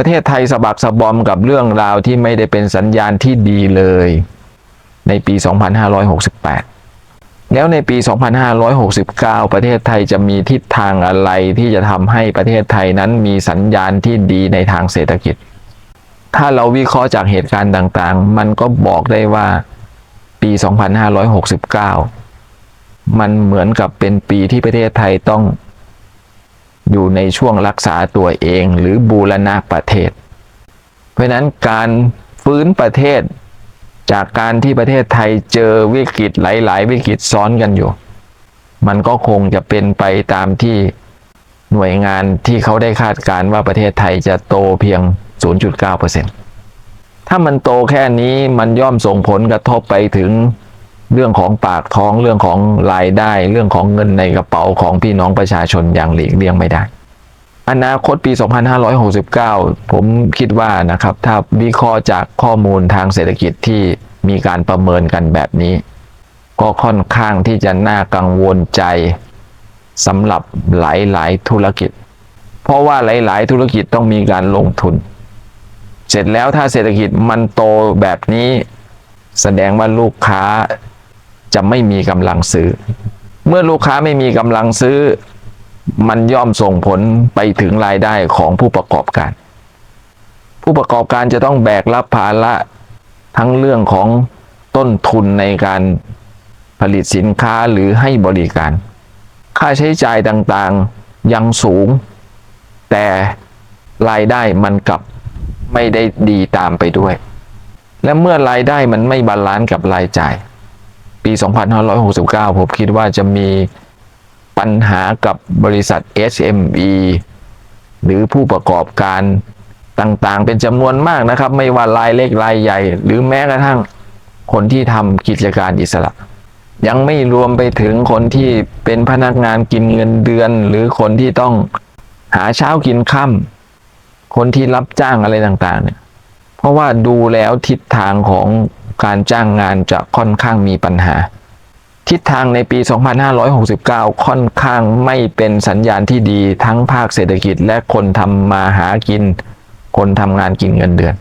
ประเทศไทยสะบักสะบอมกับเรื่องราวที่ไม่ได้เป็นสัญญาณที่ดีเลย ในปี 2568 แล้วในปี 2569 ประเทศไทยจะมีทิศทางอะไรที่จะทำให้ประเทศไทยนั้นมีสัญญาณที่ดีในทางเศรษฐกิจ ถ้าเราวิเคราะห์จากเหตุการณ์ต่างๆ มันก็บอกได้ว่าปี 2569 มันเหมือนกับเป็นปีที่ประเทศไทยต้อง อยู่ในช่วงรักษาตัวเองหรือบูรณะประเทศ เพราะนั้นการฟื้นประเทศ จากการที่ประเทศไทยเจอวิกฤตหลาย ๆ วิกฤตซ้อนกันอยู่ มันก็คงจะเป็นไปตามที่หน่วยงานที่เขาได้คาดการณ์ว่าประเทศไทยจะโตเพียง 0.9%ถ้ามันโตแค่นี้มันย่อมส่งผลกระทบไปถึง เรื่องของปากท้องเรื่องของรายได้ เรื่องของเงินในกระเป๋าของพี่น้องประชาชนอย่างหลีกเลี่ยงไม่ได้ อนาคตปี 2569 ผมคิดว่านะครับ ถ้าวิเคราะห์จากข้อมูลทางเศรษฐกิจที่มีการประเมินกันแบบนี้ ก็ค่อนข้างที่จะน่ากังวลใจสำหรับหลายๆธุรกิจ เพราะว่าหลายๆ ธุรกิจต้องมีการลงทุน เสร็จแล้วถ้าเศรษฐกิจมันโตแบบนี้ แสดงว่าลูกค้า จะไม่มีกำลังซื้อ เมื่อลูกค้าไม่มีกำลังซื้อ มันย่อมส่งผลไปถึงรายได้ของผู้ประกอบการ ผู้ประกอบการจะต้องแบกรับภาระทั้งเรื่องของต้นทุนในการผลิตสินค้าหรือให้บริการ ค่าใช้จ่ายต่างๆยังสูง แต่รายได้มันกลับไม่ได้ดีตามไปด้วย และเมื่อรายได้มันไม่บาลานซ์กับรายจ่าย ปี 2569 ผมคิดว่าจะมีปัญหากับบริษัท SME หรือผู้ประกอบการต่างๆ เป็นจำนวนมากนะครับ ไม่ว่ารายเล็กรายใหญ่ หรือแม้กระทั่งคนที่ทำกิจการอิสระ ยังไม่รวมไปถึงคนที่เป็นพนักงานกินเงินเดือน หรือคนที่ต้องหาเช้ากินค่ำคนที่รับจ้างอะไรต่างๆเนี่ยเพราะว่าดูแล้วทิศทางของ การจ้างงานจะค่อนข้างมีปัญหา ทิศทางในปี 2569 ค่อนข้างไม่เป็นสัญญาณที่ดีทั้งภาคเศรษฐกิจและคนทำมาหากิน คนทำงานกินเงินเดือน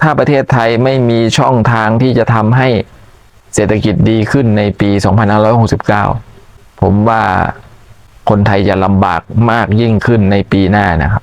ถ้าประเทศไทยไม่มีช่องทางที่จะทำให้เศรษฐกิจดีขึ้นในปี 2569 ผมว่าคนไทยจะลำบากมากยิ่งขึ้นในปีหน้านะครับ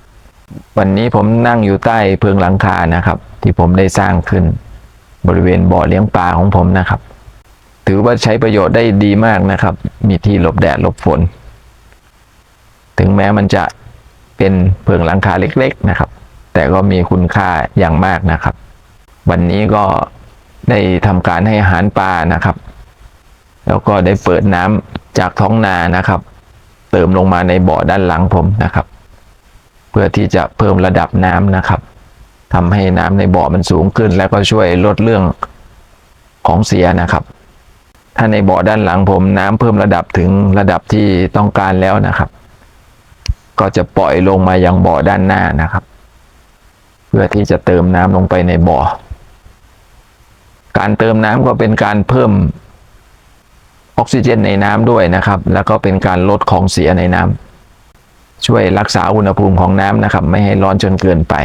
วันนี้ผมนั่งอยู่ใต้เพิงหลังคานะครับ ที่ผมได้สร้างขึ้น บริเวณบ่อเลี้ยงปลาของผมนะครับ ถือว่าใช้ประโยชน์ได้ดีมากนะครับ มีที่หลบแดดหลบฝน ถึงแม้มันจะเป็นเพิงหลังคาเล็ก ๆนะครับ แต่ก็มีคุณค่าอย่างมากนะครับ วันนี้ก็ได้ทำการให้อาหารปลานะครับ แล้วก็ได้เปิดน้ำจากท้องนานะครับ เติมลงมาในบ่อด้านหลังผมนะครับ เพื่อที่จะเพิ่มระดับน้ำนะครับทำให้น้ำในบ่อมันสูงขึ้น แล้วก็ช่วยลดเรื่องของเสียนะครับ ถ้าในบ่อด้านหลังผมน้ำเพิ่มระดับถึงระดับที่ต้องการแล้วนะครับ ก็จะปล่อยลงมายังบ่อด้านหน้านะครับ เพื่อที่จะเติมน้ำลงไปในบ่อ การเติมน้ำก็เป็นการเพิ่มออกซิเจนในน้ำด้วยนะครับ แล้วก็เป็นการลดของเสียในน้ำ ช่วยรักษาอุณหภูมิของน้ำนะครับ ไม่ให้ร้อนจนเกินไป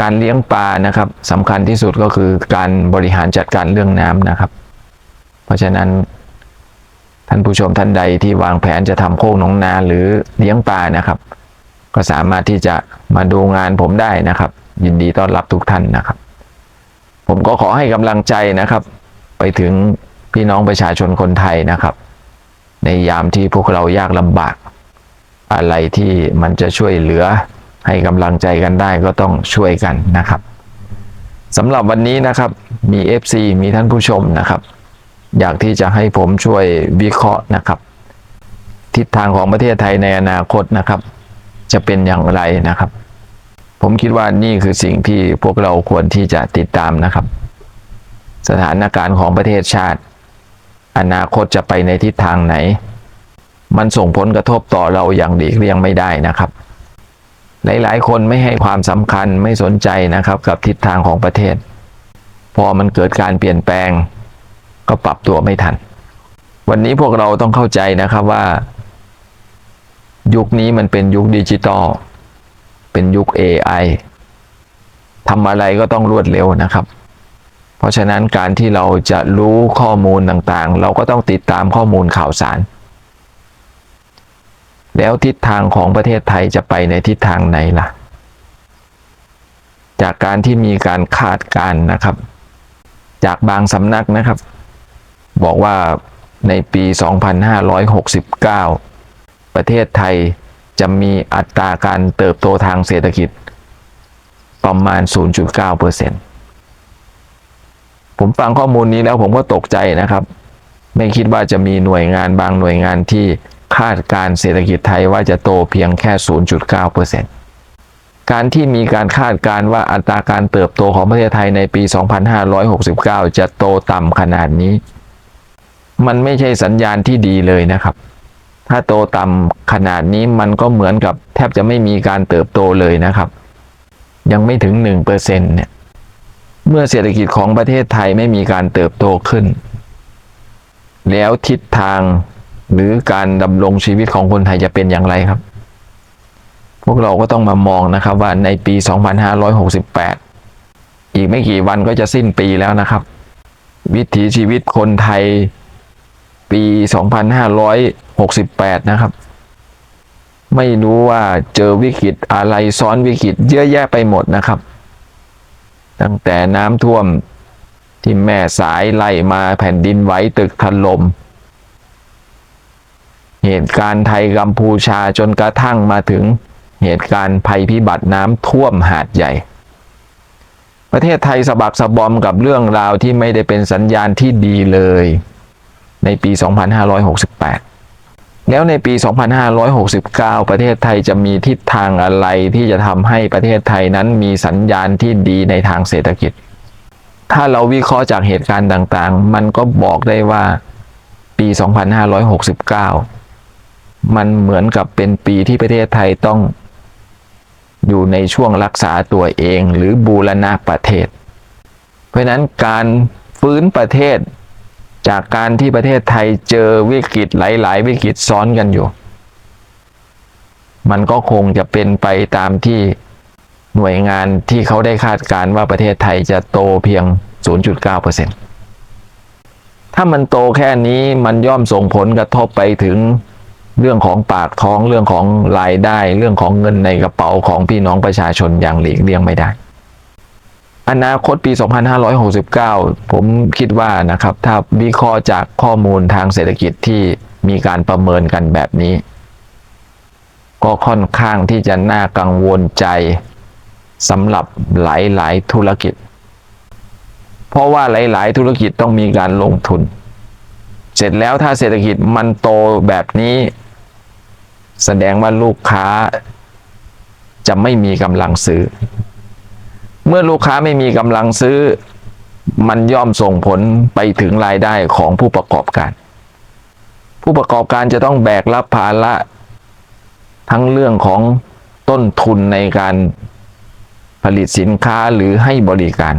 การเลี้ยงปลานะครับสำคัญที่สุดก็คือการบริหารจัดการเรื่องน้ำนะครับ เพราะฉะนั้นท่านผู้ชมท่านใดที่วางแผนจะทำโคกหนองนาหรือเลี้ยงปลานะครับ ก็สามารถที่จะมาดูงานผมได้นะครับ ยินดีต้อนรับทุกท่านนะครับ ผมก็ขอให้กำลังใจนะครับ ไปถึงพี่น้องประชาชนคนไทยนะครับ ในยามที่พวกเรายากลำบาก อะไรที่มันจะช่วยเหลือให้กำลังใจกันได้ก็ต้องช่วยกันนะครับสำหรับวันนี้นะครับมี FC มีท่านผู้ชมนะครับ อยากที่จะให้ผมช่วยวิเคราะห์นะครับ ทิศทางของประเทศไทยในอนาคตนะครับ จะเป็นอย่างไรนะครับ ผมคิดว่านี่คือสิ่งที่พวกเราควรที่จะติดตามนะครับ สถานการณ์ของประเทศชาติ อนาคตจะไปในทิศทางไหน มันส่งผลกระทบต่อเราอย่างหลีกเลี่ยงไม่ได้นะครับ หลายๆ คนไม่ให้ความสำคัญไม่สนใจนะครับกับทิศทางของประเทศ พอมันเกิดการเปลี่ยนแปลง ก็ปรับตัวไม่ทัน วันนี้พวกเราต้องเข้าใจนะครับว่า ยุคนี้มันเป็นยุคดิจิตอลเป็นยุค AI ทำอะไรก็ต้องรวดเร็วนะครับ เพราะฉะนั้นการที่เราจะรู้ข้อมูลต่างๆ เราก็ต้องติดตามข้อมูลข่าวสาร แล้วทิศทางของประเทศไทยจะไปในทิศทางไหนล่ะ จากการที่มีการคาดการณ์นะครับ จากบางสำนักนะครับ บอกว่าในปี 2569 ประเทศไทยจะมีอัตราการเติบโตทางเศรษฐกิจ ประมาณ 0.9%ผมฟังข้อมูลนี้แล้วผมก็ตกใจนะครับ ไม่คิดว่าจะมีหน่วยงานบางหน่วยงานที่ คาดการเศรษฐกิจไทยว่าจะโตเพียงแค่ 0.9%การที่มีการคาดการว่าอัตราการเติบโตของประเทศไทยในปี 2569 จะโตต่ำขนาดนี้ มันไม่ใช่สัญญาณที่ดีเลยนะครับ ถ้าโตต่ำขนาดนี้มันก็เหมือนกับแทบจะไม่มีการเติบโตเลยนะครับ ยังไม่ถึง 1%เนี่ยเมื่อเศรษฐกิจของประเทศไทยไม่มีการเติบโตขึ้น แล้วทิศทาง หรือการดำรงชีวิตของคนไทยจะเป็นอย่างไรครับ พวกเราก็ต้องมามองนะครับว่าในปี 2568 อีกไม่กี่วันก็จะสิ้นปีแล้วนะครับ วิถีชีวิตคนไทยปี 2568 นะครับ ไม่รู้ว่าเจอวิกฤตอะไรซ้อนวิกฤตเยอะแยะไปหมดนะครับ ตั้งแต่น้ำท่วมที่แม่สายไล่มาแผ่นดินไหวตึกถล่ม เหตุการณ์ไทยกัมพูชาจนกระทั่งมาถึงเหตุการณ์ภัยพิบัติน้ำท่วมหาดใหญ่ ประเทศไทยสะบักสะบอมกับเรื่องราวที่ไม่ได้เป็นสัญญาณที่ดีเลย ในปี 2568 แล้วในปี 2569 ประเทศไทยจะมีทิศทางอะไรที่จะทำให้ประเทศไทยนั้นมีสัญญาณที่ดีในทางเศรษฐกิจ ถ้าเราวิเคราะห์จากเหตุการณ์ต่างๆ มันก็บอกได้ว่าปี 2569 มันเหมือนกับเป็นปีที่ประเทศไทยต้องอยู่ในช่วงรักษาตัวเองหรือบูรณะประเทศ เพราะนั้นการฟื้นประเทศ จากการที่ประเทศไทยเจอวิกฤตหลาย ๆ วิกฤตซ้อนกันอยู่ มันก็คงจะเป็นไปตามที่หน่วยงานที่เขาได้คาดการณ์ว่าประเทศไทยจะโตเพียง 0.9%ถ้ามันโตแค่นี้มันย่อมส่งผลกระทบไปถึง เรื่องของปากท้องเรื่องของรายได้ เรื่องของเงินในกระเป๋าของพี่น้องประชาชนอย่างหลีกเลี่ยงไม่ได้ อนาคตปี 2569 ผมคิดว่านะครับ ถ้าวิเคราะห์จากข้อมูลทางเศรษฐกิจที่มีการประเมินกันแบบนี้ ก็ค่อนข้างที่จะน่ากังวลใจสำหรับหลาย ๆ ธุรกิจ เพราะว่าหลาย ๆ ธุรกิจต้องมีการลงทุน เสร็จแล้วถ้าเศรษฐกิจมันโตแบบนี้ แสดงว่าลูกค้าจะไม่มีกำลังซื้อ เมื่อลูกค้าไม่มีกำลังซื้อ มันย่อมส่งผลไปถึงรายได้ของผู้ประกอบการ ผู้ประกอบการจะต้องแบกรับภาระทั้งเรื่องของต้นทุนในการผลิตสินค้าหรือให้บริการ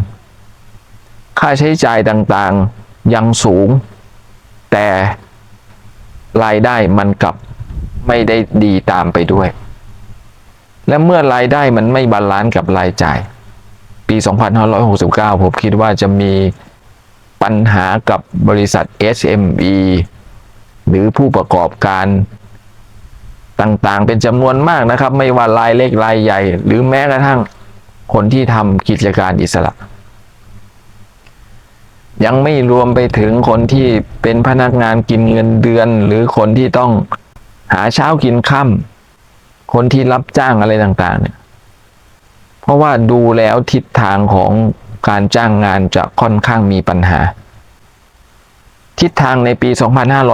ค่าใช้จ่ายต่างๆยังสูง แต่รายได้มันกลับ ไม่ได้ดีตามไปด้วย และเมื่อรายได้มันไม่บาลานซ์กับรายจ่าย ปี 2569 ผมคิดว่าจะมีปัญหากับบริษัท SME หรือผู้ประกอบการต่างๆ เป็นจำนวนมากนะครับ ไม่ว่ารายเล็กรายใหญ่ หรือแม้กระทั่งคนที่ทำกิจการอิสระ ยังไม่รวมไปถึงคนที่เป็นพนักงานกินเงินเดือน หรือคนที่ต้อง หาเช้ากินค่ำคนที่รับจ้างอะไรต่าง ๆ เนี่ย เพราะว่าดูแล้วทิศทางของการจ้างงานจะค่อนข้างมีปัญหา ทิศทางในปี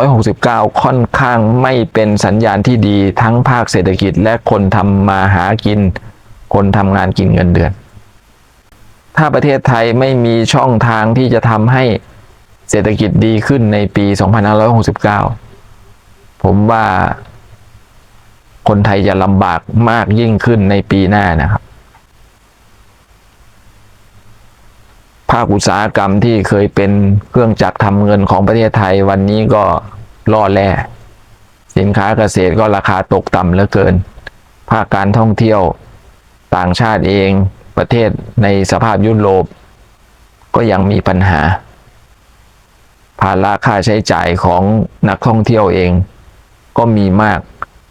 2569 ค่อนข้างไม่เป็นสัญญาณที่ดีทั้งภาคเศรษฐกิจและคนทำมาหากิน คนทำงานกินเงินเดือน ถ้าประเทศไทยไม่มีช่องทางที่จะทำให้เศรษฐกิจดีขึ้นในปี 2569 ผมว่าคนไทยจะลำบากมากยิ่งขึ้นในปีหน้านะครับ ภาคอุตสาหกรรมที่เคยเป็นเครื่องจักรทำเงินของประเทศไทยวันนี้ก็ล่อแร่สินค้าเกษตรก็ราคาตกต่ำเหลือเกิน ภาคการท่องเที่ยวต่างชาติเองประเทศในสภาพยุโรปก็ยังมีปัญหา ภาระค่าใช้จ่ายของนักท่องเที่ยวเอง ก็มีมาก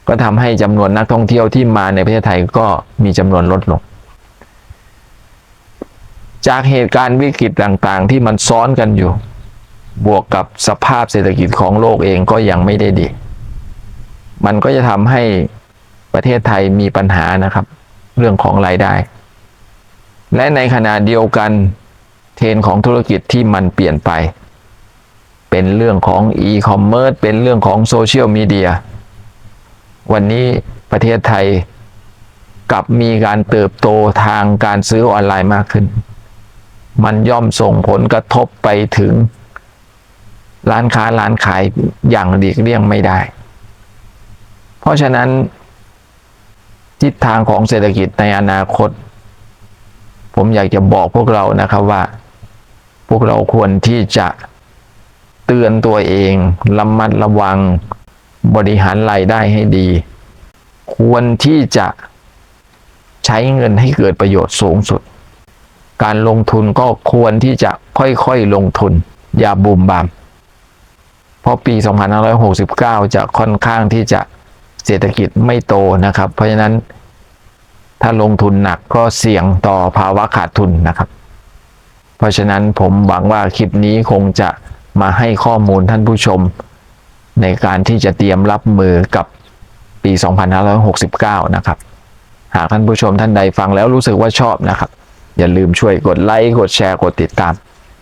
ก็ทำให้จำนวนนักท่องเที่ยวที่มาในประเทศไทยก็มีจำนวนลดลง จากเหตุการณ์วิกฤตต่างๆ ที่มันซ้อนกันอยู่ บวกกับสภาพเศรษฐกิจของโลกเองก็ยังไม่ได้ดี มันก็จะทำให้ประเทศไทยมีปัญหานะครับ เรื่องของรายได้ และในขณะเดียวกันเทรนของธุรกิจที่มันเปลี่ยนไป เป็นเรื่องของอีคอมเมิร์ซเป็นเรื่องของโซเชียลมีเดียวันนี้ประเทศไทยกลับมีการเติบโตทางการซื้อออนไลน์มากขึ้น มันย่อมส่งผลกระทบไปถึง ร้านค้าร้านขายอย่างหลีกเลี่ยงไม่ได้ เพราะฉะนั้น ทิศทางของเศรษฐกิจในอนาคต ผมอยากจะบอกพวกเรานะครับว่า พวกเราควรที่จะ เตือนตัวเองระมัดระวังบริหารรายได้ให้ดี ควรที่จะใช้เงินให้เกิดประโยชน์สูงสุด การลงทุนก็ควรที่จะค่อยๆลงทุน อย่าบุมบามเพราะปี 2569 จะค่อนข้างที่จะเศรษฐกิจไม่โตนะครับ เพราะฉะนั้นถ้าลงทุนหนักก็เสี่ยงต่อภาวะขาดทุนนะครับ เพราะฉะนั้นผมหวังว่าคลิปนี้คงจะ มาให้ข้อมูลท่านผู้ชม ในการที่จะเตรียมรับมือกับปี 2569 นะครับ หากท่านผู้ชมท่านใดฟังแล้วรู้สึกว่าชอบนะครับ อย่าลืมช่วยกดไลค์ กดแชร์ กดติดตาม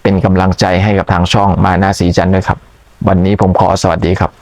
เป็นกำลังใจให้กับทางช่องมานาสีจันทร์ด้วยครับ วันนี้ผมขอสวัสดีครับ